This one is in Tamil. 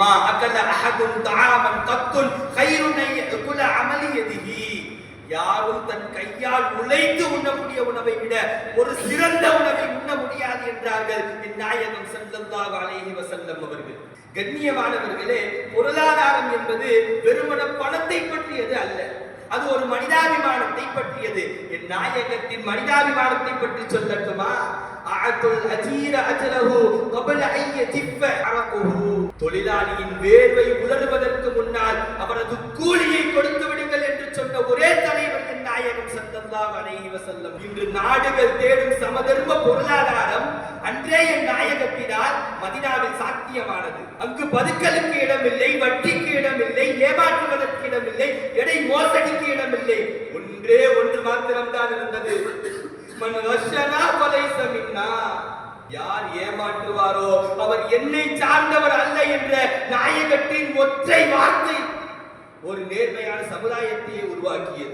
ما أكل أحد طعاما قط خير أن يأكل عمل يده. யாரும் தன் கையால் உழைத்து உண்ணக்கூடிய உணவை விட ஒரு சிறந்த உணவை உண்ண முடியாது என்றார்கள். என் நாயகம் ஸல்லல்லாஹு அலைஹி அவர்கள். கண்ணியமானவர்களே பொருளாதாரம் என்பது வெறுமன பணத்தை பற்றியது அல்ல. அது ஒரு மனிதாபிமானத்தை பற்றியது. என் நாயகத்தின் மனிதாபிமானத்தை பற்றி சொல்லட்டுமா? அஜீர அஜலஹு கபல ஐய ஜிஃப அரகுஹு தொழிலாளியின் வேர்வை உதடுவதற்கு முன்னால் அவரது கூலியை கொடுத்து விடுங்கள் என்று சொன்ன ஒரே தலைவர் என் நாயகம் ஸல்லல்லாஹு அலைஹி வசல்லம் இன்று நாடுகள் தேடும் சமதர்ம பொருளாதாரம் அன்றே என் நாயகத்தினால் மதினாவில் சாத்தியமானது. அங்கு பதுக்கலுக்கு இடமில்லை வட்டிக்கு இடமில்லை ஏமாற்றுவதற்கு இடமில்லை எடை மோசடிக்கு இடமில்லை. ஒன்றே ஒன்று மாத்திரம்தான் இருந்தது. மன் யார் ஏமாற்றுவாரோ அவர் என்னை சார்ந்தவர் அல்ல. என்ற நாயகத்தின் ஒற்றை வார்த்தை ஒரு நேர்மையான சமுதாயத்தையே உருவாக்கியது